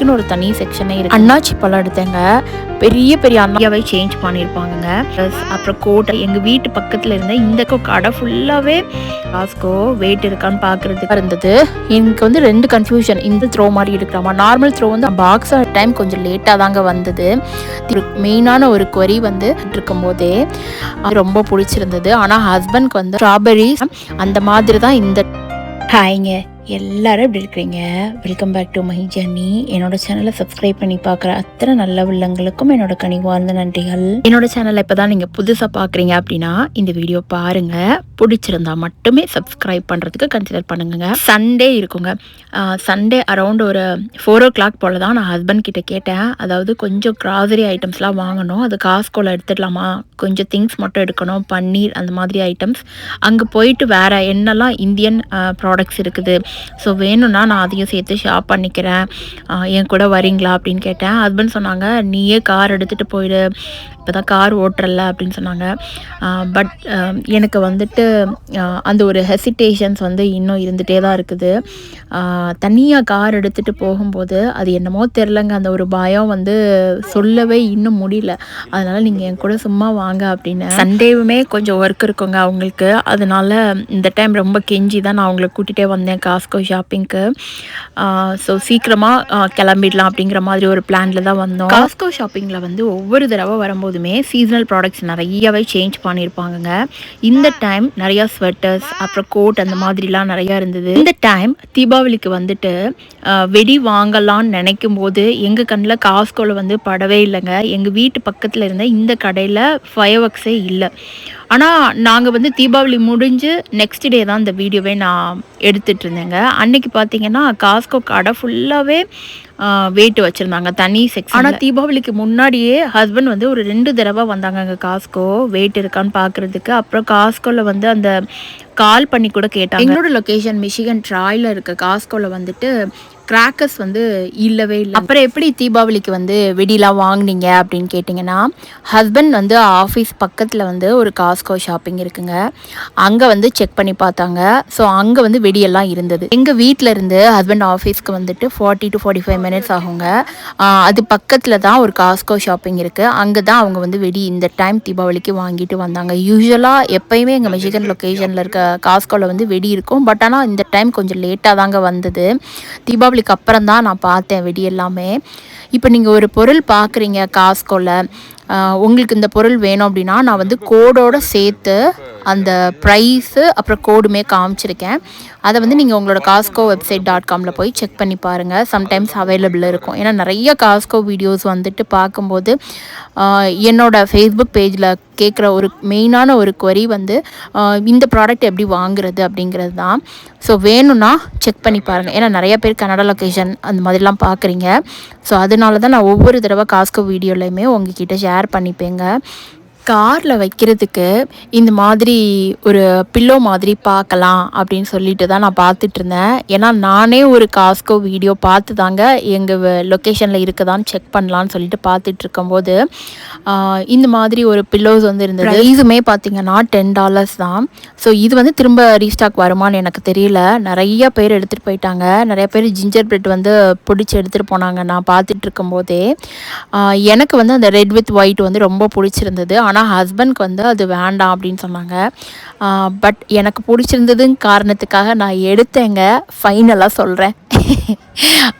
அதுக்குன்னு ஒரு தனி செக்ஷனே இருக்கு. அண்ணாச்சி பழம் எடுத்தேங்க பெரிய பெரிய அண்ணாவை சேஞ்ச் பண்ணியிருப்பாங்கங்க ப்ளஸ் அப்புறம் கோட்டை எங்கள் வீட்டு பக்கத்தில் இருந்த இந்த கடை ஃபுல்லாகவே காஸ்கோ வெயிட் இருக்கான்னு பார்க்குறதுக்கு இருந்தது. எனக்கு வந்து ரெண்டு கன்ஃபியூஷன் இந்த த்ரோ மாதிரி எடுக்கலாமா? நார்மல் த்ரோ வந்து பாக்ஸ் டைம் கொஞ்சம் லேட்டாக தாங்க வந்தது. மெயினான ஒரு கொரி வந்து இருக்கும்போதே ரொம்ப பிடிச்சிருந்தது. ஆனால் ஹஸ்பண்ட்க்கு வந்து ஸ்ட்ராபெரிஸ் அந்த மாதிரி தான் இந்த ஹாய்ங்க எல்லாரும் எப்படி இருக்கிறீங்க? Welcome back to my journey என்னோட சேனலை சப்ஸ்கிரைப் பண்ணி பார்க்குற அத்தனை நல்ல உள்ளங்களுக்கும் என்னோட கனிவார்ந்த நன்றிகள். என்னோட சேனலை இப்போ தான் நீங்கள் புதுசாக பார்க்குறீங்க அப்படின்னா இந்த வீடியோ பாருங்க. பிடிச்சிருந்தா மட்டுமே சப்ஸ்கிரைப் பண்ணுறதுக்கு கன்சிடர் பண்ணுங்க சண்டே இருக்குங்க. சண்டே அரௌண்ட் ஒரு ஃபோர் ஓ கிளாக் போல் தான் நான் ஹஸ்பண்ட் கிட்ட கேட்டேன். அதாவது கொஞ்சம் கிராசரி ஐட்டம்ஸ்லாம் வாங்கணும். அது காஸ்கோல எடுத்துடலாமா? கொஞ்சம் திங்ஸ் மட்டும் எடுக்கணும். பன்னீர் அந்த மாதிரி ஐட்டம்ஸ் அங்கே போயிட்டு வேற என்னெல்லாம் இந்தியன் ப்ராடக்ட்ஸ் இருக்குது? ஸோ வேணும்னா நான் அதையும் சேர்த்து ஷாப் பண்ணிக்கிறேன். என் கூட வரீங்களா அப்படின்னு கேட்டேன். ஹஸ்பண்ட் சொன்னாங்க நீயே கார் எடுத்துகிட்டு போயிடு. இப்போ தான் கார் ஓட்டுறல அப்படின்னு சொன்னாங்க. பட் எனக்கு வந்துட்டு அந்த ஒரு ஹெசிடேஷன்ஸ் வந்து இன்னும் இருந்துகிட்டே தான் இருக்குது. தனியாக கார் எடுத்துகிட்டு போகும்போது அது என்னமோ தெரிலங்க அந்த ஒரு பயம் வந்து சொல்லவே இன்னும் முடியல. அதனால் நீங்கள் என் கூட சும்மா வாங்க அப்படின்னு. சண்டேவுமே கொஞ்சம் ஒர்க் இருக்குங்க அவங்களுக்கு. அதனால இந்த டைம் ரொம்ப கெஞ்சி தான் நான் அவங்கள கூட்டிகிட்டே வந்தேன் காஸ்கோ ஷாப்பிங்க்கு ஸோ சீக்கிரமாக கிளம்பிடலாம் அப்படிங்கிற மாதிரி ஒரு பிளானில் தான் வந்தோம். காஸ்கோ ஷாப்பிங்கில் வந்து ஒவ்வொரு தடவை வரும்போது வரும்போதுமே சீசனல் ப்ராடக்ட்ஸ் நிறையவே சேஞ்ச் பண்ணியிருப்பாங்கங்க. இந்த டைம் நிறையா ஸ்வெட்டர்ஸ் அப்புறம் கோட் அந்த மாதிரிலாம் நிறையா இருந்தது. இந்த டைம் தீபாவளிக்கு வந்துட்டு வெடி வாங்கலாம்னு நினைக்கும் போது எங்கள் கண்ணில் காஸ்கோவில் வந்து படவே இல்லைங்க. எங்கள் வீட்டு பக்கத்தில் இருந்த இந்த கடையில் ஃபயர் ஒர்க்ஸே இல்லை. ஆனால் நாங்கள் வந்து தீபாவளி முடிஞ்சு நெக்ஸ்ட் டே தான் இந்த வீடியோவே நான் எடுத்துட்டு இருந்தேங்க. அன்னைக்கு பார்த்தீங்கன்னா காஸ்கோ கடை ஃபுல்லாகவே வெயிட் வச்சுருந்தாங்க. தனி செக்ஷன் ஆனால் தீபாவளிக்கு முன்னாடியே ஹஸ்பண்ட் வந்து ஒரு ரெண்டு தடவை வந்தாங்க அங்கே காஸ்கோ. வெயிட் இருக்கான்னு பார்க்குறதுக்கு அப்புறம் காஸ்கோவில் வந்து அந்த கால் பண்ணி கூட கேட்டாங்க. எங்களோட லொக்கேஷன் மிஷிகன் ட்ராயில் இருக்க காஸ்கோவில் வந்துட்டு கிராக்கர்ஸ் வந்து இல்லவே இல்லை. அப்புறம் எப்படி தீபாவளிக்கு வந்து வெடிலாம் வாங்குனீங்க அப்படின்னு கேட்டிங்கன்னா ஹஸ்பண்ட் வந்து ஆஃபீஸ் பக்கத்தில் வந்து ஒரு காஸ்கோ ஷாப்பிங் இருக்குங்க. அங்கே வந்து செக் பண்ணி பார்த்தாங்க. ஸோ அங்கே வந்து வெடியெல்லாம் இருந்தது. எங்கள் வீட்டில் இருந்து ஹஸ்பண்ட் ஆஃபீஸ்க்கு வந்துட்டு forty to forty five minutes ஆகுங்க அது பக்கத்தில் தான் ஒரு காஸ்கோ ஷாப்பிங் இருக்குது அங்கே தான் அவங்க வந்து வெடி இந்த டைம் தீபாவளிக்கு வாங்கிட்டு வந்தாங்க. யூஸ்வலாக எப்பயுமே எங்கள் மெஷிகன் லொக்கேஷனில் இருக்க காஸ்கோவில் வந்து வெடி இருக்கும். பட் ஆனால் இந்த டைம் கொஞ்சம் லேட்டாக தாங்க வந்தது. தீபாவளிக்கு அப்புறம் தான் நான் பார்த்தேன் வெடி எல்லாமே. இப்போ நீங்கள் ஒரு பொருள் பார்க்குறீங்க காஸ்கோவில் உங்களுக்கு இந்த பொருள் வேணும் அப்படின்னா நான் வந்து கோடோட சேர்த்து அந்த ப்ரைஸு அப்புறம் கோடுமே காமிச்சிருக்கேன். அதை வந்து நீங்கள் உங்களோட காஸ்கோ வெப்சைட் டாட் காமில் போய் செக் பண்ணி பாருங்கள் சம்டைம்ஸ் அவைலபிள் இருக்கும். ஏன்னா நிறைய காஸ்கோ வீடியோஸ் வந்துட்டு பார்க்கும்போது என்னோடய என்னோட ஃபேஸ்புக் பேஜில் கேட்குற ஒரு மெயினான ஒரு கொரி வந்து இந்த ப்ராடக்ட் எப்படி வாங்குறது அப்படிங்கிறது தான். ஸோ வேணும்னா செக் பண்ணி பாருங்கள் ஏன்னா நிறைய பேர் கனடா லொக்கேஷன் அந்த மாதிரிலாம் பார்க்குறீங்க. ஸோ அதனால தான் நான் ஒவ்வொரு தடவை காஸ்கோ வீடியோலையுமே உங்ககிட்ட ஷேர் பண்ணிப்பேங்க. காரில் வைக்கிறதுக்கு இந்த மாதிரி ஒரு பில்லோ மாதிரி பார்க்கலாம் அப்படின்னு சொல்லிட்டு தான் நான் பார்த்துட்டு இருந்தேன். ஏன்னா நானே ஒரு காஸ்கோ வீடியோ பார்த்து தாங்க எங்கள் லொக்கேஷனில் இருக்குதான்னு செக் பண்ணலான்னு சொல்லிட்டு பார்த்துட்டு இருக்கும்போது இந்த மாதிரி ஒரு பில்லோஸ் வந்து இருந்தது. ப்ரைஸுமே பார்த்தீங்கன்னா டென் டாலர்ஸ் தான். ஸோ இது வந்து திரும்ப ரீஸ்டாக் வருமான்னு எனக்கு தெரியல. நிறைய பேர் எடுத்துகிட்டு போயிட்டாங்க. நிறைய பேர் ஜிஞ்சர் பிரெட் வந்து பிடிச்சி எடுத்துகிட்டு போனாங்க நான் பார்த்துட்டு இருக்கும்போதே. எனக்கு வந்து அந்த ரெட் வித் ஒயிட் வந்து ரொம்ப பிடிச்சிருந்தது. ஆனால் ஹஸ்பண்ட்க்கு வந்து அது வேண்டாம் அப்படின்னு சொன்னாங்க. பட் எனக்கு பிடிச்சிருந்ததுங்க காரணத்துக்காக நான் எடுத்தேங்க. ஃபைனலாக சொல்கிறேன்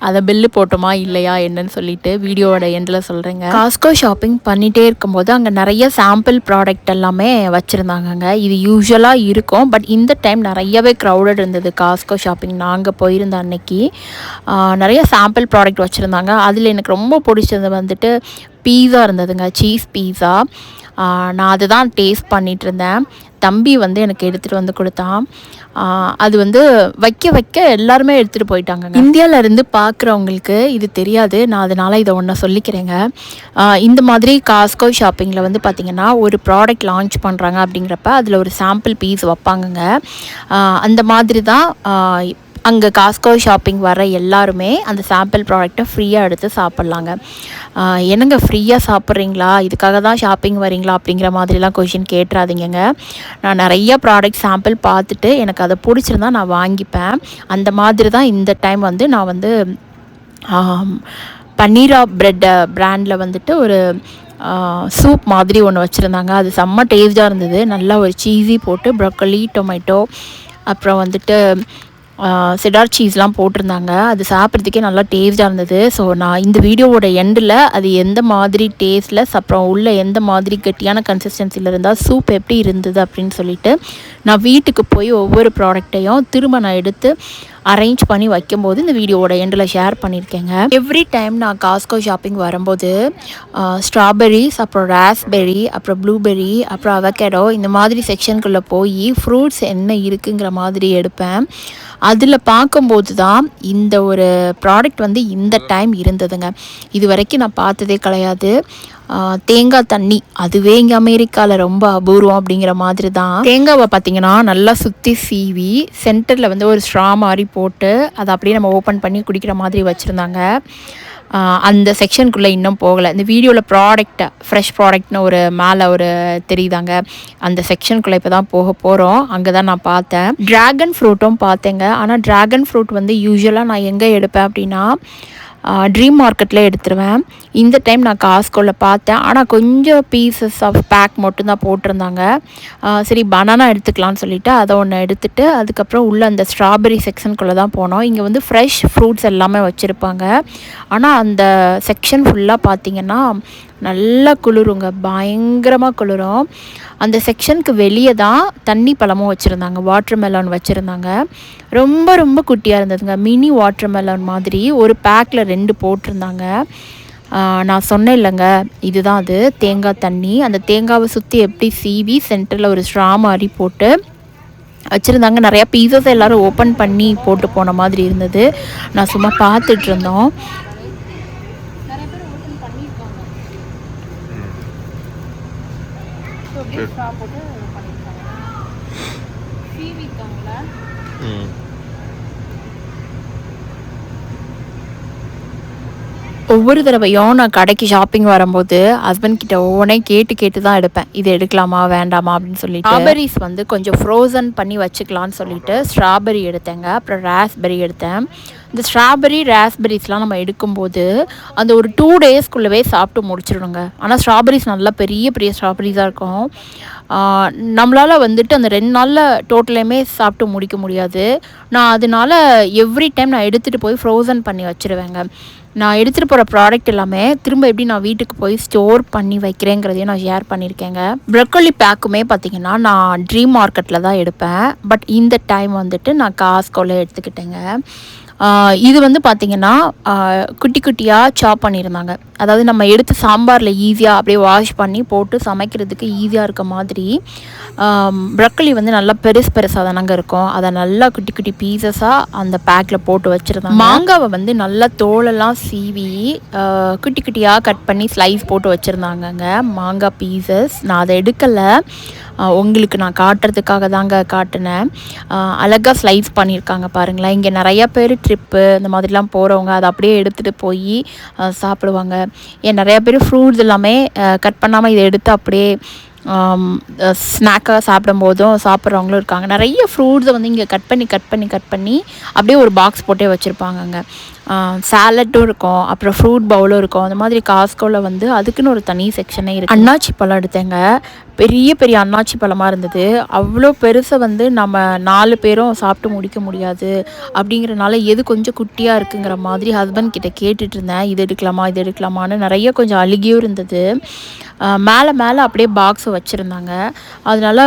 அதை பில்லு போட்டோமா இல்லையா என்னன்னு சொல்லிட்டு வீடியோவோட எண்டில் சொல்கிறேங்க காஸ்கோ ஷாப்பிங் பண்ணிகிட்டே இருக்கும்போது அங்கே நிறைய சாம்பிள் ப்ராடக்ட் எல்லாமே வச்சுருந்தாங்கங்க. இது யூஸ்வலாக இருக்கும் பட் இந்த டைம் நிறையவே க்ரௌடட் இருந்தது காஸ்கோ ஷாப்பிங் நாங்கள் போயிருந்த அன்னைக்கு நிறைய சாம்பிள் ப்ராடக்ட் வச்சுருந்தாங்க. அதில் எனக்கு ரொம்ப பிடிச்சது வந்துட்டு பீஸா இருந்ததுங்க. சீஸ் பீஸா நான் அதை தான் டேஸ்ட் பண்ணிட்டு இருந்தேன் தம்பி வந்து எனக்கு எடுத்துகிட்டு வந்து கொடுத்தான். அது வந்து வைக்க வைக்க எல்லாருமே எடுத்துகிட்டு போயிட்டாங்க இந்தியாவிலேருந்து பார்க்குறவங்களுக்கு இது தெரியாது. நான் அதனால் இதை ஒன்று சொல்லிக்கிறேங்க. இந்த மாதிரி காஸ்கோ ஷாப்பிங்கில் வந்து பார்த்திங்கன்னா ஒரு ப்ராடக்ட் லான்ச் பண்ணுறாங்க அப்படிங்கிறப்ப அதில் ஒரு சாம்பிள் பீஸ் வைப்பாங்கங்க. அந்த மாதிரி தான் அங்கே காஸ்கோ ஷாப்பிங் வர எல்லாருமே அந்த சாம்பிள் ப்ராடக்ட்டை ஃப்ரீயாக எடுத்து சாப்பிட்லாங்க. என்னங்க ஃப்ரீயாக சாப்பிட்றீங்களா? இதுக்காக தான் ஷாப்பிங் வரீங்களா அப்படிங்கிற மாதிரிலாம் கொஷின் கேட்டுறாதீங்கங்க நான் நிறைய ப்ராடக்ட் சாம்பிள் பார்த்துட்டு எனக்கு அதை பிடிச்சிருந்தா நான் வாங்கிப்பேன். அந்த மாதிரி தான் இந்த டைம் வந்து நான் வந்து பன்னீரா பிரெட் பிராண்டில் வந்துட்டு ஒரு சூப் மாதிரி ஒன்று வச்சுருந்தாங்க. அது செம்ம டேஸ்ட்டாக இருந்தது. நல்லா ஒரு சீஸி போட்டு ப்ரொக்கலி டொமேட்டோ அப்புறம் வந்துட்டு செடார் சீஸ்லாம் போட்டிருந்தாங்க. அது சாப்பிட்றதுக்கே நல்லா டேஸ்ட்டாக இருந்தது. ஸோ நான் இந்த வீடியோவோட எண்டில் அது எந்த மாதிரி டேஸ்ட்லெஸ் அப்புறம் உள்ள எந்த மாதிரி கெட்டியான கன்சிஸ்டன்சியில் இருந்தால் சூப் எப்படி இருந்தது அப்படின்னு சொல்லிட்டு நான் வீட்டுக்கு போய் ஒவ்வொரு ப்ராடக்டையும் திரும்ப நான் எடுத்து அரேஞ்ச் பண்ணி வைக்கும்போது இந்த வீடியோவோட எண்டில் ஷேர் பண்ணியிருக்கேங்க. எவ்ரி டைம் நான் காஸ்கோ ஷாப்பிங் வரும்போது ஸ்ட்ராபெரிஸ் அப்புறம் ராஸ்பெரி அப்புறம் ப்ளூபெரி அப்புறம் அவகேடோ இந்த மாதிரி செக்ஷனுக்குள்ளே போய் ஃப்ரூட்ஸ் என்ன இருக்குங்கிற மாதிரி எடுப்பேன். அதில் பார்க்கும்போது தான் இந்த ஒரு ப்ராடக்ட் வந்து இந்த டைம் இருந்ததுங்க. இது வரைக்கும் நான் பார்த்ததே கிடையாது. தேங்காய் தண்ணி. அதுவே இங்கே அமெரிக்காவில் ரொம்ப அபூர்வம் அப்படிங்கிற மாதிரி தான் தேங்காவை பார்த்தீங்கன்னா நல்லா சுற்றி சீவி சென்டரில் வந்து ஒரு ஸ்ட்ரா மாதிரி போட்டு அதை அப்படியே நம்ம ஓப்பன் பண்ணி குடிக்கிற மாதிரி வச்சுருந்தாங்க. அந்த செக்ஷனுக்குள்ளே இன்னும் போகலை. இந்த வீடியோவில் ப்ராடக்ட்டை ஃப்ரெஷ் ப்ராடக்ட்னு ஒரு மேலே ஒரு தெரியுதாங்க? அந்த செக்ஷனுக்குள்ளே இப்போ தான் போக போகிறோம் அங்கே தான் நான் பார்த்தேன். ட்ராகன் ஃப்ரூட்டும் பார்த்தேங்க. ஆனால் ட்ராகன் ஃப்ரூட் வந்து யூஸ்வலாக நான் எங்கே எடுப்பேன் அப்படின்னா ட்ரீம் மார்க்கெட்டில் எடுத்துருவேன். இந்த டைம் நான் காஸ்கோவில் பார்த்தேன். ஆனால் கொஞ்சம் பீசஸ் ஆஃப் பேக் மட்டும்தான் போட்டிருந்தாங்க. சரி பனானா எடுத்துக்கலாம்னு சொல்லிவிட்டு அதை ஒன்று எடுத்துகிட்டு அதுக்கப்புறம் உள்ளே அந்த ஸ்ட்ராபெரி செக்ஷனுக்குள்ளே தான் போனோம். இங்கே வந்து ஃப்ரெஷ் ஃப்ரூட்ஸ் எல்லாமே வச்சுருப்பாங்க. ஆனால் அந்த செக்ஷன் ஃபுல்லாக பார்த்திங்கன்னா நல்லா குளிருங்க. பயங்கரமாக குளிரும். அந்த செக்ஷனுக்கு வெளியே தான் தண்ணி பழமும் வச்சுருந்தாங்க. வாட்டர் மெலன் வச்சுருந்தாங்க. ரொம்ப ரொம்ப குட்டியாக இருந்ததுங்க. மினி வாட்டர் மெலன் மாதிரி ஒரு பேக்கில் ரெண்டு போட்டிருந்தாங்க. நான் சொன்னேன் இல்லைங்க. இதுதான் அது. தேங்காய் தண்ணி. அந்த தேங்காவை சுற்றி எப்படி சீவி சென்டரில் ஒரு ஸ்ட்ரா மாதிரி போட்டு வச்சுருந்தாங்க. நிறையா பீசஸ் எல்லோரும் ஓப்பன் பண்ணி போட்டு போன மாதிரி இருந்தது. நான் சும்மா பார்த்துட்டு இருந்தோம். போட்டு பண்ணியிருக்காங்க. ஒவ்வொரு தடவையும் நான் கடைக்கு ஷாப்பிங் வரும்போது ஹஸ்பண்ட் கிட்ட ஒவ்வொன்றே கேட்டு கேட்டு தான் எடுப்பேன். இது எடுக்கலாமா வேண்டாமா அப்படின்னு சொல்லிட்டு. ஸ்ட்ராபெரிஸ் வந்து கொஞ்சம் ஃப்ரோசன் பண்ணி வச்சுக்கலான்னு சொல்லிட்டு ஸ்ட்ராபெரி எடுத்தேங்க. அப்புறம் ராஸ்பெரி எடுத்தேன். இந்த ஸ்ட்ராபெரி ராஸ்பெரிஸ்லாம் நம்ம எடுக்கும்போது அந்த ஒரு டூ டேஸ்க்குள்ளவே சாப்பிட்டு முடிச்சிடணுங்க. ஆனால் ஸ்ட்ராபெரிஸ் நல்லா பெரிய பெரிய ஸ்ட்ராபெரிஸாக இருக்கும். நம்மளால் வந்துட்டு அந்த ரெண்டு நாளில் டோட்டலையுமே சாப்பிட்டு முடிக்க முடியாது. நான் அதனால எவ்ரி டைம் நான் எடுத்துகிட்டு போய் ஃப்ரோசன் பண்ணி வச்சுருவேங்க. நான் எடுத்துகிட்டு போகிற ப்ராடக்ட் எல்லாமே திரும்ப எப்படி நான் வீட்டுக்கு போய் ஸ்டோர் பண்ணி வைக்கிறேங்கிறதையும் நான் ஷேர் பண்ணியிருக்கேங்க. ப்ரொக்கோலி பேக்குமே பார்த்தீங்கன்னா நான் ட்ரீம் மார்க்கெட்டில் தான் எடுப்பேன். பட் இந்த டைம் வந்துட்டு நான் காஸ்கோவில் எடுத்துக்கிட்டேங்க. இது வந்து பார்த்திங்கன்னா குட்டி குட்டியாக சாப் பண்ணியிருந்தாங்க. அதாவது நம்ம எடுத்து சாம்பாரில் ஈஸியாக அப்படியே வாஷ் பண்ணி போட்டு சமைக்கிறதுக்கு ஈஸியாக இருக்க மாதிரி ப்ரக்கலி வந்து நல்லா பெருசு பெருசாக தானங்க இருக்கும். அதை நல்லா குட்டி குட்டி பீசஸாக அந்த பேக்கில் போட்டு வச்சுருந்தாங்க. மாங்காவை வந்து நல்லா தோலெல்லாம் சீவி குட்டி குட்டியாக கட் பண்ணி ஸ்லைஸ் போட்டு வச்சுருந்தாங்கங்க. மாங்காய் பீசஸ் நான் அதை எடுக்கலை. உங்களுக்கு நான் காட்டுறதுக்காக தாங்க காட்டினேன். அழகாக ஸ்லைஸ் பண்ணியிருக்காங்க பாருங்களேன். இங்கே நிறையா பேர் ட்ரிப்பு இந்த மாதிரிலாம் போகிறவங்க அதை அப்படியே எடுத்துகிட்டு போய் சாப்பிடுவாங்க. நிறையா பேர் ஃப்ரூட்ஸ் எல்லாமே கட் பண்ணாமல் இதை எடுத்து அப்படியே ஸ்நாக்காக சாப்பிடும் போதும் சாப்பிட்றவங்களும் இருக்காங்க. நிறைய ஃப்ரூட்ஸை வந்து இங்கே கட் பண்ணி கட் பண்ணி கட் பண்ணி அப்படியே ஒரு பாக்ஸ் போட்டே வச்சுருப்பாங்கங்க. சேலட்டும் இருக்கும் அப்புறம் ஃப்ரூட் பவுலும் இருக்கும். அந்த மாதிரி காஸ்கோவில் வந்து அதுக்குன்னு ஒரு தனி செக்ஷனே இருக்குது அண்ணாச்சி பழம் எடுத்தேங்க. பெரிய பெரிய அண்ணாச்சி பழமாக இருந்தது. அவ்வளோ பெருசை வந்து நம்ம நாலு பேரும் சாப்பிட்டு முடிக்க முடியாது. அப்படிங்கிறனால எது கொஞ்சம் குட்டியாக இருக்குங்கிற மாதிரி ஹஸ்பண்ட் கிட்ட கேட்டுட்டு இருந்தேன். இது எடுக்கலாமா இது எடுக்கலாமான்னு நிறைய கொஞ்சம் அழுகியும் இருந்தது. மேலே மேலே அப்படியே பாக்ஸை வச்சுருந்தாங்க. அதனால்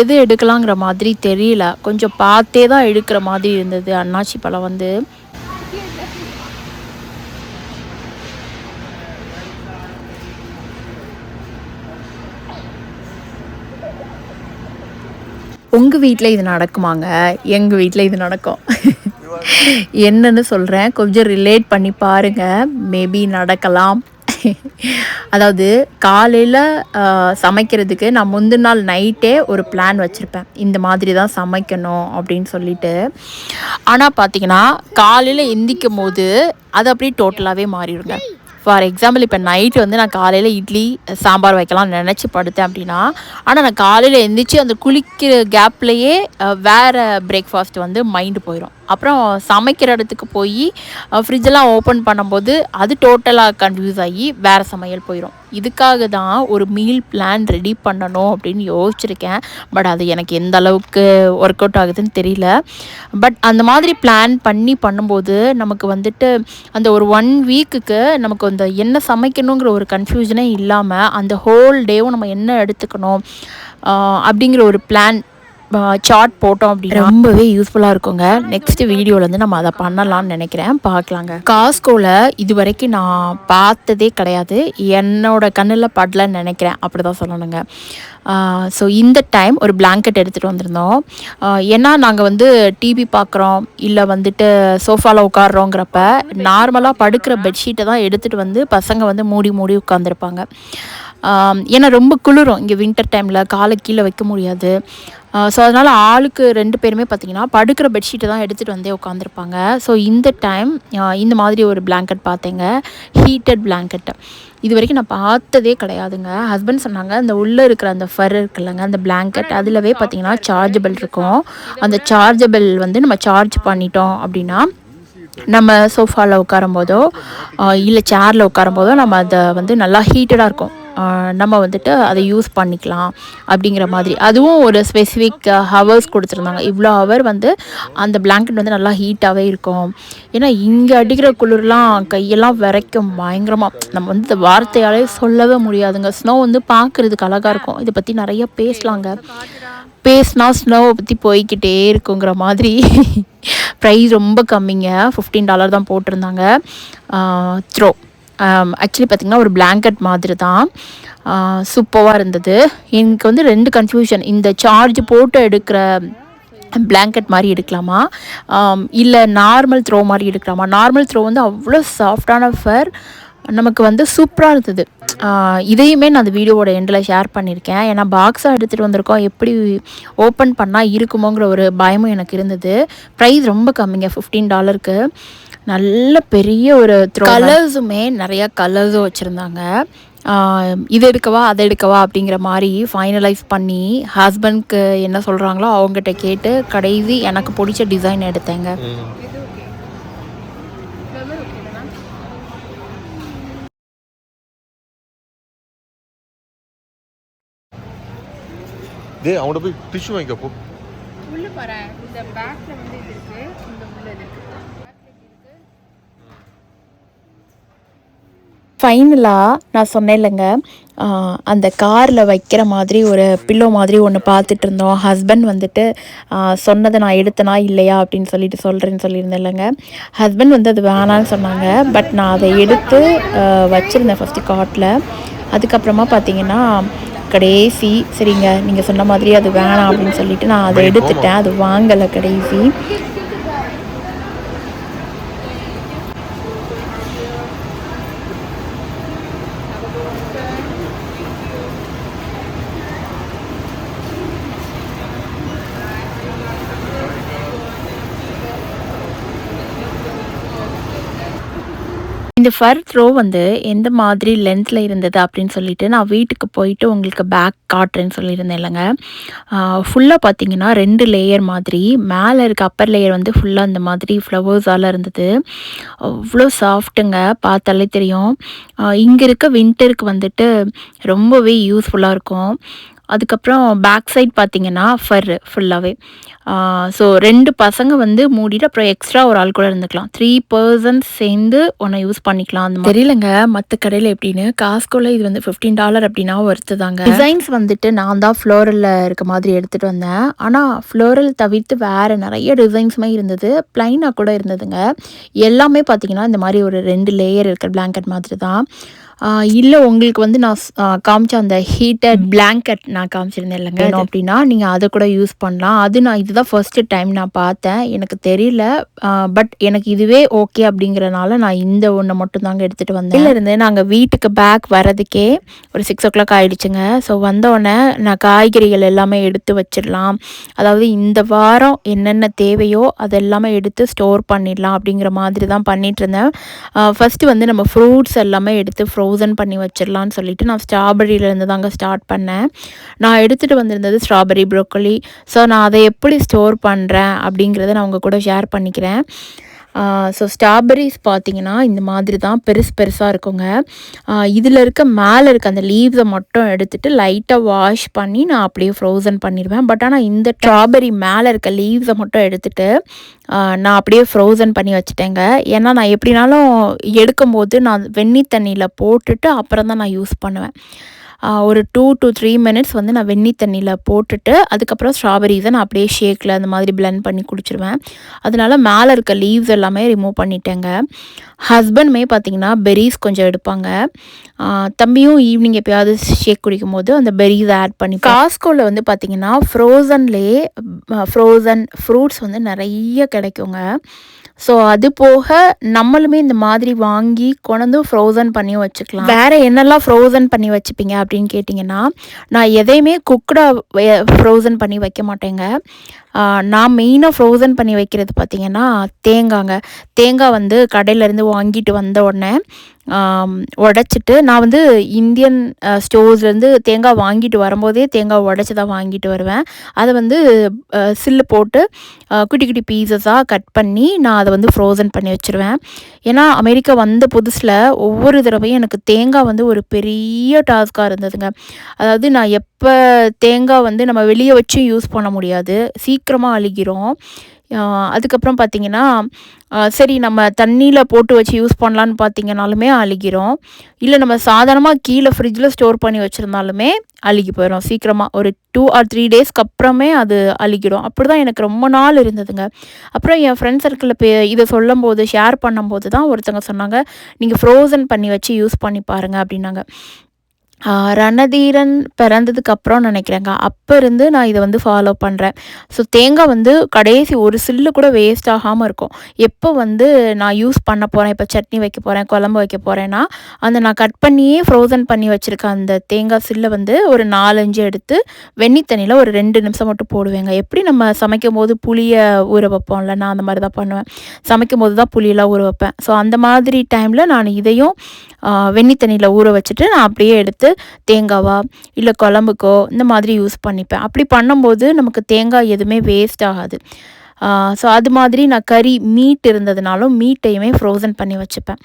எது எடுக்கலாங்கிற மாதிரி தெரியல. கொஞ்சம் பார்த்தே தான் எடுக்கிற மாதிரி இருந்தது அண்ணாச்சி பழம் வந்து. உங்கள் வீட்டில் இது நடக்குமாங்க? எங்கள் வீட்டில் இது நடக்கும். என்னன்னு சொல்கிறேன் கொஞ்சம் ரிலேட் பண்ணி பாருங்கள் மேபி நடக்கலாம். அதாவது காலையில் சமைக்கிறதுக்கு நான் முந்தின நாள் நைட்டே ஒரு பிளான் வச்சுருப்பேன். இந்த மாதிரி தான் சமைக்கணும் அப்படின்னு சொல்லிட்டு. ஆனால் பார்த்தீங்கன்னா காலையில் எந்திக்கும் போது அது அப்படியே டோட்டலாகவே மாறிடுங்க. ஃபார் எக்ஸாம்பிள் இப்போ நைட்டு வந்து நான் காலையில் இட்லி சாம்பார் வைக்கலாம்னு நினச்சி படுத்தேன் அப்படின்னா ஆனால் நான் காலையில் எழுந்திரிச்சு அந்த குளிக்கிற கேப்லேயே வேறு பிரேக்ஃபாஸ்ட் வந்து மைண்டு போயிடும் அப்புறம் சமைக்கிற இடத்துக்கு போய் ஃப்ரிட்ஜெல்லாம் ஓப்பன் பண்ணும்போது அது டோட்டலாக கன்ஃபியூஸ் ஆகி வேறு சமையல் போயிடும் இதுக்காக தான் ஒரு மீல் பிளான் ரெடி பண்ணணும் அப்படின்னு யோசிச்சிருக்கேன். பட் அது எனக்கு எந்த அளவுக்கு ஒர்க் அவுட் ஆகுதுன்னு தெரியல. பட் அந்த மாதிரி பிளான் பண்ணி பண்ணும்போது நமக்கு வந்துட்டு அந்த ஒரு ஒன் வீக்குக்கு நமக்கு அந்த என்ன சமைக்கணுங்கிற ஒரு கன்ஃபியூஷனே இல்லாமல் அந்த ஹோல் டேவும் நம்ம என்ன எடுத்துக்கணும் அப்படிங்கிற ஒரு பிளான் சார்ட் போட்டோம் அப்படின்னா ரொம்பவே யூஸ்ஃபுல்லாக இருக்குங்க. நெக்ஸ்ட் வீடியோவில் வந்து நம்ம அதை பண்ணலாம்னு நினைக்கிறேன். பார்க்கலாங்க. காஸ்கோவில் இது வரைக்கும் நான் பார்த்ததே கிடையாது. என்னோட கண்ணில் படலன்னு நினைக்கிறேன். அப்படி தான் சொல்லணுங்க ஸோ இந்த டைம் ஒரு பிளாங்கெட் எடுத்துகிட்டு வந்திருந்தோம். ஏன்னா நாங்கள் வந்து டிவி பார்க்குறோம். இல்லை வந்துட்டு சோஃபாவில் உட்காடுறோங்கிறப்ப நார்மலாக படுக்கிற பெட்ஷீட்டை தான் எடுத்துகிட்டு வந்து பசங்க வந்து மூடி மூடி உட்காந்துருப்பாங்க ஏன்னா ரொம்ப குளிரும். இங்கே வின்டர் டைமில் காலை கீழே வைக்க முடியாது. ஸோ அதனால் ஆளுக்கு ரெண்டு பேருமே பார்த்திங்கன்னா படுக்கிற பெட்ஷீட்டை தான் எடுத்துகிட்டு வந்தே உட்காந்துருப்பாங்க ஸோ இந்த டைம் இந்த மாதிரி ஒரு பிளாங்கெட் பார்த்தேங்க. ஹீட்டட் பிளாங்கெட்டு இது வரைக்கும் நான் பார்த்ததே கிடையாதுங்க. ஹஸ்பண்ட் சொன்னாங்க அந்த உள்ளே இருக்கிற அந்த ஃபர் இருக்குல்லங்க அந்த பிளாங்கெட் அதிலவே பார்த்திங்கன்னா சார்ஜபிள் இருக்கும். அந்த சார்ஜபிள் வந்து நம்ம சார்ஜ் பண்ணிட்டோம் அப்படின்னா நம்ம சோஃபாவில் உட்காரும் போதோ இல்லை சேரில் உட்காரும் போதோ நம்ம அதை வந்து நல்லா ஹீட்டடாக இருக்கும். நம்ம வந்துட்டு அதை யூஸ் பண்ணிக்கலாம் அப்படிங்கிற மாதிரி. அதுவும் ஒரு ஸ்பெசிஃபிக் ஹவர்ஸ் கொடுத்துருந்தாங்க. இவ்வளோ ஹவர் வந்து அந்த பிளாங்கெட் வந்து நல்லா ஹீட்டாகவே இருக்கும். ஏன்னா இங்கே அடிக்கிற குளிர்லாம் கையெல்லாம் விரைக்கும் பயங்கரமாக நம்ம வந்து இந்த வார்த்தையாலே சொல்லவே முடியாதுங்க. ஸ்னோ வந்து பார்க்குறதுக்கு அழகாக இருக்கும். இதை பற்றி நிறைய பேசலாங்க. பேசினா ஸ்னோவை பற்றி போய்கிட்டே இருக்குங்கிற மாதிரி. ப்ரைஸ் ரொம்ப கம்மிங்க. ஃபிஃப்டீன் டாலர் தான் போட்டிருந்தாங்க. த்ரோ ஆக்சுவலி பார்த்திங்கன்னா ஒரு பிளாங்கெட் மாதிரி தான் சூப்பராக இருந்தது. எனக்கு வந்து ரெண்டு கன்ஃபியூஷன் இந்த சார்ஜ் போட்டு எடுக்கிற பிளாங்கெட் மாதிரி எடுக்கலாமா? இல்லை நார்மல் த்ரோ மாதிரி எடுக்கலாமா? நார்மல் த்ரோ வந்து அவ்வளோ சாஃப்டான ஃபர் நமக்கு வந்து சூப்பராக இருந்தது. இதையுமே நான் அந்த வீடியோவோட எண்டில் ஷேர் பண்ணியிருக்கேன். ஏன்னா பாக்ஸாக எடுத்துகிட்டு வந்திருக்கோம். எப்படி ஓப்பன் பண்ணால் இருக்குமோங்கிற ஒரு பயமும் எனக்கு இருந்தது. ப்ரைஸ் ரொம்ப கம்மிங்க ஃபிஃப்டீன் டாலருக்கு நல்ல பெரிய ஒரு கலர்ஸுமே நிறையா கலர்ஸும் வச்சுருந்தாங்க. இது எடுக்கவா அதை எடுக்கவா அப்படிங்கிற மாதிரி ஃபைனலைஸ் பண்ணி ஹஸ்பண்ட்க்கு என்ன சொல்கிறாங்களோ அவங்ககிட்ட கேட்டு கடைசி எனக்கு பிடிச்ச டிசைன் எடுத்தேங்க. டேய் அவங்கள்ட்ட போய் டிஷ்யூ வாங்கிக்க போ. உள்ள பாரு இந்த பேக்ல வந்து இது இருக்கு. ஃபைனலாக நான் சொன்னேன் இல்லைங்க அந்த காரில் வைக்கிற மாதிரி ஒரு பில்லோ மாதிரி ஒன்று பார்த்துட்டு இருந்தோம். ஹஸ்பண்ட் வந்துட்டு சொன்னதை நான் எடுத்தனா இல்லையா அப்படின்னு சொல்லிட்டு சொல்கிறேன்னு சொல்லியிருந்தேன் இல்லைங்க ஹஸ்பண்ட் வந்து அது வேணான்னு சொன்னாங்க பட் நான் அதை எடுத்து வச்சுருந்தேன் ஃபஸ்ட்டு காட்டில் அதுக்கப்புறமா பார்த்தீங்கன்னா கடைசி சரிங்க நீங்கள் சொன்ன மாதிரி அது வேணாம் அப்படின்னு சொல்லிட்டு நான் அதை எடுத்துட்டேன். அது வாங்கலை கடைசி. இந்த ஃபர் த்ரோ வந்து எந்த மாதிரி லென்த்தில் இருந்தது அப்படின்னு சொல்லிட்டு நான் வீட்டுக்கு போயிட்டு உங்களுக்கு பேக் காட்டுறேன்னு சொல்லியிருந்தேன் இல்லைங்க. ஃபுல்லாக பார்த்தீங்கன்னா ரெண்டு லேயர் மாதிரி மேலே இருக்க அப்பர் லேயர் வந்து ஃபுல்லாக இந்த மாதிரி ஃப்ளவர்ஸால் இருந்தது. அவ்வளோ சாஃப்ட்டுங்க பார்த்தாலே தெரியும். இங்கே இருக்க வின்டருக்கு வந்துட்டு ரொம்பவே யூஸ்ஃபுல்லாக இருக்கும். அதுக்கப்புறம் பேக் சைட் பார்த்தீங்கன்னா ஃபர் ஃபுல்லாகவே ஸோ ரெண்டு பசங்க வந்து மூடிட்டு அப்புறம் எக்ஸ்ட்ரா ஒரு ஆள் கூட இருந்துக்கலாம். த்ரீ பர்சன்ஸ் சேர்ந்து ஒன்றை யூஸ் பண்ணிக்கலாம் அந்த தெரியலங்க மற்ற கடையில் எப்படின்னு. காஸ்கோவில் இது வந்து ஃபிஃப்டீன் டாலர் அப்படின்னா ஒர்த்து தாங்க. டிசைன்ஸ் வந்துட்டு நான் தான் ஃப்ளோரலில் இருக்க மாதிரி எடுத்துகிட்டு வந்தேன். ஆனால் ஃப்ளோரல் தவிர்த்து வேறு நிறைய டிசைன்ஸுமே இருந்தது. ப்ளைனாக கூட இருந்ததுங்க. எல்லாமே பார்த்தீங்கன்னா இந்த மாதிரி ஒரு ரெண்டு லேயர் இருக்கிற பிளாங்கெட் மாதிரி தான். இல்லை உங்களுக்கு வந்து நான் காமிச்ச அந்த ஹீட்டட் பிளாங்கெட் நான் காமிச்சிருந்தேன் இல்லைங்க. அப்படின்னா நீங்கள் அதை கூட யூஸ் பண்ணலாம். அது நான் இதுதான் ஃபர்ஸ்ட் டைம் நான் பார்த்தேன். எனக்கு தெரியல. பட் எனக்கு இதுவே ஓகே அப்படிங்கிறனால நான் இந்த ஒன்று மட்டும் தாங்க எடுத்துகிட்டு வந்தேன். இருந்து நாங்கள் வீட்டுக்கு பேக் வரதுக்கே ஒரு சிக்ஸ் ஓ கிளாக் ஆகிடுச்சுங்க ஸோ வந்தோடனே நான் காய்கறிகள் எல்லாமே எடுத்து வச்சிடலாம். அதாவது இந்த வாரம் என்னென்ன தேவையோ அதெல்லாமே எடுத்து ஸ்டோர் பண்ணிடலாம் அப்படிங்கிற மாதிரி தான் பண்ணிகிட்டு இருந்தேன். ஃபஸ்ட்டு வந்து நம்ம ஃப்ரூட்ஸ் எல்லாமே எடுத்து ஃப்ரோ தௌசண்ட் பண்ணி வச்சிடலான்னு சொல்லிட்டு நான் ஸ்ட்ராபெரியிலேருந்து தாங்க ஸ்டார்ட் பண்ணேன். நான் எடுத்துகிட்டு வந்திருந்தது ஸ்ட்ராபெரி ப்ரோக்கோலி ஸோ நான் அதை எப்படி ஸ்டோர் பண்ணுறேன் அப்படிங்கிறத நான் உங்கள் கூட ஷேர் பண்ணிக்கிறேன். ஸோ ஸ்ட்ராபெரிஸ் பார்த்தீங்கன்னா இந்த மாதிரி தான் பெருசு பெருசாக இருக்குங்க இதில் இருக்க மேலே இருக்க அந்த லீவ்ஸை மட்டும் எடுத்துகிட்டு லைட்டாக வாஷ் பண்ணி நான் அப்படியே ஃப்ரோசன் பண்ணிடுவேன். பட் ஆனால் இந்த ஸ்ட்ராபெரி மேலே இருக்க லீவ்ஸை மட்டும் எடுத்துட்டு நான் அப்படியே ஃப்ரோசன் பண்ணி வச்சுட்டேங்க. ஏன்னா நான் எப்படினாலும் எடுக்கும்போது நான் வெந்நீர் தண்ணியில் போட்டுட்டு அப்புறம் தான் நான் யூஸ் பண்ணுவேன். ஒரு டூ டு த்ரீ மினிட்ஸ் வந்து நான் வெந்நீர் தண்ணியில் போட்டுட்டு அதுக்கப்புறம் ஸ்ட்ராபெரிஸை நான் அப்படியே ஷேக்கில் அந்த மாதிரி பிளெண்ட் பண்ணி குடிச்சிருவேன். அதனால மேலே இருக்க லீவ்ஸ் எல்லாமே ரிமூவ் பண்ணிட்டேங்க. ஹஸ்பண்டுமே பார்த்தீங்கன்னா பெரிஸ் கொஞ்சம் எடுப்பாங்க. தம்பியும் ஈவினிங் எப்பயாவது ஷேக் குடிக்கும் போது அந்த பெரிஸ் ஆட் பண்ணி காஸ்கோவில் வந்து பார்த்தீங்கன்னா ஃப்ரோசன்லேயே ஃப்ரோசன் ஃப்ரூட்ஸ் வந்து நிறைய கிடைக்குங்க. ஸோ அது போக நம்மளுமே இந்த மாதிரி வாங்கி கொண்டு ஃப்ரோசன் பண்ணி வச்சுக்கலாம். வேற என்னெல்லாம் ஃப்ரோசன் பண்ணி வச்சுப்பீங்க அப்படின்னு கேட்டிங்கன்னா நான் எதையுமே குக்கடாக ஃப்ரோசன் பண்ணி வைக்க மாட்டேங்க. நான் மெயினாக ஃப்ரோசன் பண்ணி வைக்கிறது பார்த்திங்கன்னா தேங்காங்க. தேங்காய் வந்து கடையிலேருந்து வாங்கிட்டு வந்த உடனே உடச்சிட்டு நான் வந்து இந்தியன் ஸ்டோர்ஸ்லேருந்து தேங்காய் வாங்கிட்டு வரும்போதே தேங்காய் உடச்சி தான் வாங்கிட்டு வருவேன். அதை வந்து சில்லு போட்டு குட்டி குட்டி பீசஸாக கட் பண்ணி நான் அதை வந்து ஃப்ரோசன் பண்ணி வச்சுருவேன். ஏன்னா அமெரிக்கா வந்த புதுசில் ஒவ்வொரு தடவையும் எனக்கு தேங்காய் வந்து ஒரு பெரிய டாஸ்காக இருந்ததுங்க. அதாவது நான் எப்போ தேங்காய் வந்து நம்ம வெளியே வச்சும் யூஸ் பண்ண முடியாது. சீக்கிரமாக அழுகிறோம். அதுக்கப்புறம் பார்த்தீங்கன்னா சரி நம்ம தண்ணியில் போட்டு வச்சு யூஸ் பண்ணலான்னு பார்த்தீங்கனாலுமே அழுகிறோம். இல்லை நம்ம சாதாரணமாக கீழே ஃப்ரிட்ஜில் ஸ்டோர் பண்ணி வச்சுருந்தாலுமே அழுகி போயிடும் சீக்கிரமாக ஒரு டூ ஆர் த்ரீ டேஸ்க்கு அப்புறமே அது அழுகிடும். அப்படி தான் எனக்கு ரொம்ப நாள் இருந்ததுங்க. அப்புறம் என் ஃப்ரெண்ட் சர்க்கிளில் பே இதை சொல்லும் போது ஷேர் பண்ணும்போது தான் ஒருத்தங்க சொன்னாங்க நீங்கள் ஃப்ரோசன் பண்ணி வச்சு யூஸ் பண்ணி பாருங்க அப்படின்னாங்க. ரணதீரன் பிறந்ததுக்கு அப்புறம் நினைக்கிறேங்க. அப்போ இருந்து நான் இதை வந்து ஃபாலோ பண்ணுறேன் ஸோ தேங்காய் வந்து கடைசி ஒரு சில்லு கூட வேஸ்ட் ஆகாமல் இருக்கும். எப்போ வந்து நான் யூஸ் பண்ண போகிறேன் இப்போ சட்னி வைக்க போகிறேன் குழம்பு வைக்க போகிறேன்னா அந்த நான் கட் பண்ணியே ஃப்ரோசன் பண்ணி வச்சுருக்க அந்த தேங்காய் சில்லை வந்து ஒரு நாலஞ்சு எடுத்து வெந்நீர் தண்ணியில் ஒரு ரெண்டு நிமிஷம் மட்டும் போடுவேங்க. எப்படி நம்ம சமைக்கும் போது புளியை ஊற வைப்போம்ல நான் அந்த மாதிரி தான் பண்ணுவேன். சமைக்கும் போது தான் புளியெல்லாம் ஊற வைப்பேன். ஸோ அந்த மாதிரி டைமில் நான் இதையும் வெந்நீர் தண்ணியில் ஊற வச்சுட்டு நான் அப்படியே எடுத்து தேங்காவா இல்லை குழம்புக்கோ இந்த மாதிரி யூஸ் பண்ணிப்பேன். அப்படி பண்ணும்போது நமக்கு தேங்காய் எதுவுமே வேஸ்ட் ஆகாது. ஸோ அது மாதிரி நான் கறி மீட் இருந்ததுனாலும் மீட்டையுமே ஃப்ரோசன் பண்ணி வச்சுப்பேன்.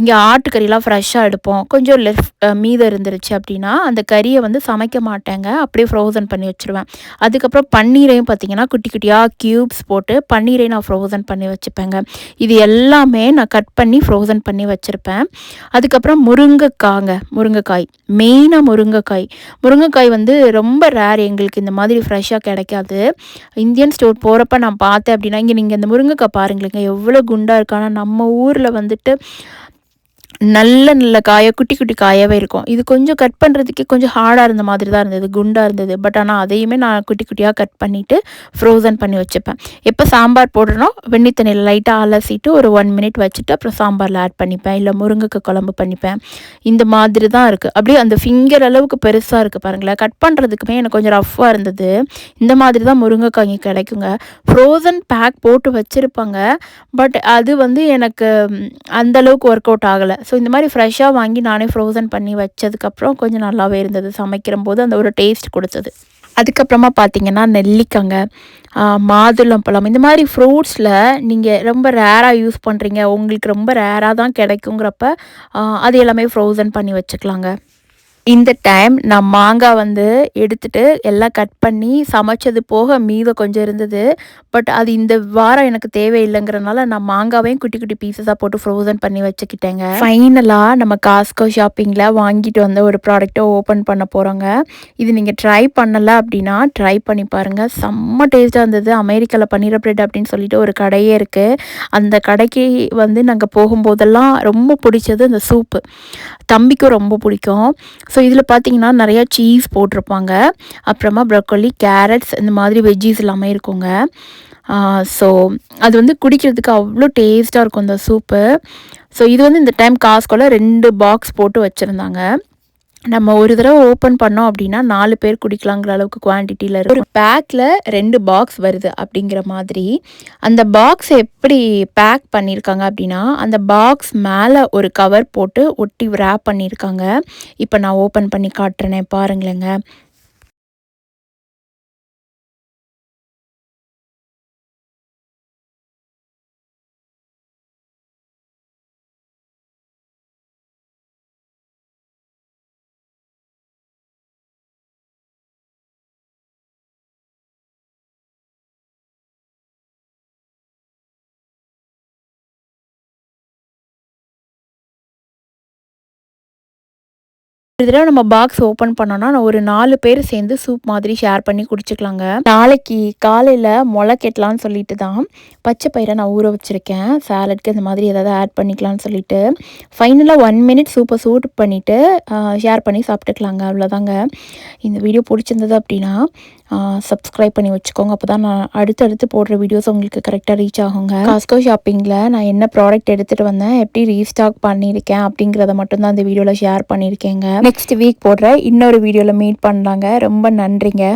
இங்கே ஆட்டுக்கறிலாம் ஃப்ரெஷ்ஷாக எடுப்போம். கொஞ்சம் லெஃப்ட் மீதம் இருந்துருச்சு அப்படின்னா அந்த கறியை வந்து சமைக்க மாட்டேங்க. அப்படியே ஃப்ரோசன் பண்ணி வச்சுருவேன். அதுக்கப்புறம் பன்னீரையும் பார்த்தீங்கன்னா குட்டி குட்டியாக க்யூப்ஸ் போட்டு பன்னீரையும் நான் ஃப்ரோசன் பண்ணி வச்சுப்பேங்க. இது எல்லாமே நான் கட் பண்ணி ஃப்ரோசன் பண்ணி வச்சுருப்பேன். அதுக்கப்புறம் முருங்கைக்காங்க முருங்கைக்காய். மெயினாக முருங்கைக்காய். முருங்கைக்காய் வந்து ரொம்ப ரேர் எங்களுக்கு இந்த மாதிரி ஃப்ரெஷ்ஷாக கிடைக்காது. இந்தியன் ஸ்டோர் போகிறப்ப நான் பார்த்து பார்த்தேன் அப்படின்னா இங்கே நீங்கள் இந்த முருங்கைக்காய் பாருங்களேங்க எவ்வளோ குண்டாக இருக்கு. ஆனால் நம்ம ஊரில் வந்துட்டு நல்ல நல்ல காயாக குட்டி குட்டி காயாகவே இருக்கும். இது கொஞ்சம் கட் பண்ணுறதுக்கே கொஞ்சம் ஹார்டாக இருந்த மாதிரி தான் இருந்தது குண்டாக இருந்தது. பட் ஆனால் அதையுமே நான் குட்டி குட்டியாக கட் பண்ணிவிட்டு ஃப்ரோசன் பண்ணி வச்சுப்பேன். எப்போ சாம்பார் போடுறோம் வெண்ணி தண்ணியில் லைட்டாக அலசிட்டு ஒரு ஒன் மினிட் வச்சுட்டு அப்புறம் சாம்பாரில் ஆட் பண்ணிப்பேன். இல்லை முருங்கைக்காய் குழம்பு பண்ணிப்பேன். இந்த மாதிரி தான் இருக்குது அப்படியே அந்த ஃபிங்கர் அளவுக்கு பெருசாக இருக்குது பாருங்களேன். கட் பண்ணுறதுக்குமே எனக்கு கொஞ்சம் ரஃப்பாக இருந்தது. இந்த மாதிரி தான் முருங்கைக்காய் இங்கே கிடைக்குங்க. ஃப்ரோசன் பேக் போட்டு வச்சுருப்பாங்க. பட் அது வந்து எனக்கு அந்தளவுக்கு அந்த அளவுக்கு ஒர்க் அவுட் ஆகலை. ஸோ இந்த மாதிரி ஃப்ரெஷ்ஷாக வாங்கி நானே ஃப்ரோசன் பண்ணி வச்சதுக்கப்புறம் கொஞ்சம் நல்லாவே இருந்தது. சமைக்கிற போது அந்த ஒரு டேஸ்ட் கொடுத்தது. அதுக்கப்புறமா பார்த்தீங்கன்னா நெல்லிக்காங்க மாதுளம் மாதுளம்பழம் இந்த மாதிரி ஃப்ரூட்ஸில் நீங்கள் ரொம்ப ரேராக யூஸ் பண்ணுறீங்க உங்களுக்கு ரொம்ப ரேராக தான் கிடைக்குங்கிறப்ப அது எல்லாமே ஃப்ரோசன் பண்ணி வச்சுக்கலாங்க. இந்த டைம் நான் மாங்காய் வந்து எடுத்துட்டு எல்லாம் கட் பண்ணி சமைச்சது போக மீதம் கொஞ்சம் இருந்தது. பட் அது இந்த வாரம் எனக்கு தேவையில்லைங்கிறனால நான் மாங்காவையும் குட்டி குட்டி பீசஸாக போட்டு ஃப்ரோசன் பண்ணி வச்சுக்கிட்டேங்க. ஃபைனலாக நம்ம காஸ்கோ ஷாப்பிங்கில் வாங்கிட்டு வந்த ஒரு ப்ராடக்ட்டை ஓப்பன் பண்ண போகிறோங்க இது நீங்கள் ட்ரை பண்ணலை அப்படின்னா ட்ரை பண்ணி பாருங்கள் செம்ம டேஸ்ட்டாக இருந்தது. அமெரிக்காவில் பன்னீர் பிரெட் அப்படின்னு சொல்லிட்டு ஒரு கடையே இருக்குது அந்த கடைக்கு வந்து நாங்கள் போகும்போதெல்லாம் ரொம்ப பிடிச்சது அந்த சூப்பு தம்பிக்கும் ரொம்ப பிடிக்கும். ஸோ இதில் பார்த்தீங்கன்னா நிறையா சீஸ் போட்டிருப்பாங்க. அப்புறமா ப்ரொக்கோலி கேரட்ஸ் இந்த மாதிரி வெஜ்ஜீஸ் எல்லாமே இருக்குங்க. ஸோ அது வந்து குடிக்கிறதுக்கு அவ்வளோ டேஸ்ட்டாக இருக்கும் இந்த சூப்பு ஸோ இது வந்து இந்த டைம் காஸ்கோல ரெண்டு பாக்ஸ் போட்டு வச்சுருந்தாங்க. நம்ம ஒரு தடவை ஓப்பன் பண்ணோம் அப்படின்னா நாலு பேர் குடிக்கலாங்கிற அளவுக்கு குவான்டிட்டியில் இருக்கும் ஒரு பேக்கில் ரெண்டு பாக்ஸ் வருது அப்படிங்கிற மாதிரி. அந்த பாக்ஸ் எப்படி பேக் பண்ணியிருக்காங்க அப்படின்னா அந்த பாக்ஸ் மேலே ஒரு கவர் போட்டு ஒட்டி ரேப் பண்ணியிருக்காங்க. இப்போ நான் ஓப்பன் பண்ணி காட்டுறேனே பாருங்களேங்க. ஒரு தடவை நம்ம பாக்ஸ் ஓப்பன் பண்ணோம்னா நான் ஒரு நாலு பேர் சேர்ந்து சூப் மாதிரி ஷேர் பண்ணி குடிச்சுக்கலாங்க. நாளைக்கு காலையில் முளை கெட்டலான்னு சொல்லிட்டு தான் பச்சை பயிரை நான் ஊற வச்சுருக்கேன். சாலட்க்கு இந்த மாதிரி ஏதாவது ஆட் பண்ணிக்கலாம்னு சொல்லிட்டு ஃபைனலாக ஒன் மினிட் சூப்பை சூட் பண்ணிவிட்டு ஷேர் பண்ணி சாப்பிட்டுக்கலாங்க. அவ்வளோதாங்க இந்த வீடியோ பிடிச்சிருந்தது அப்படின்னா சப்ஸ்கிரைப் பண்ணி வச்சுக்கோங்க. அப்போ தான் நான் அடுத்தடுத்து போடுற வீடியோஸ் உங்களுக்கு கரெக்டாக ரீச் ஆகுங்க. காஸ்கோ ஷாப்பிங்கில் நான் என்ன ப்ராடக்ட் எடுத்துகிட்டு வந்தேன் எப்படி ரீஸ்டாக் பண்ணியிருக்கேன் அப்படிங்கிறத மட்டும்தான் அந்த வீடியோவில் ஷேர் பண்ணியிருக்கேங்க. நெக்ஸ்ட் வீக் போடுற இன்னொரு வீடியோவில் மீட் பண்ணலாங்க. ரொம்ப நன்றிங்க.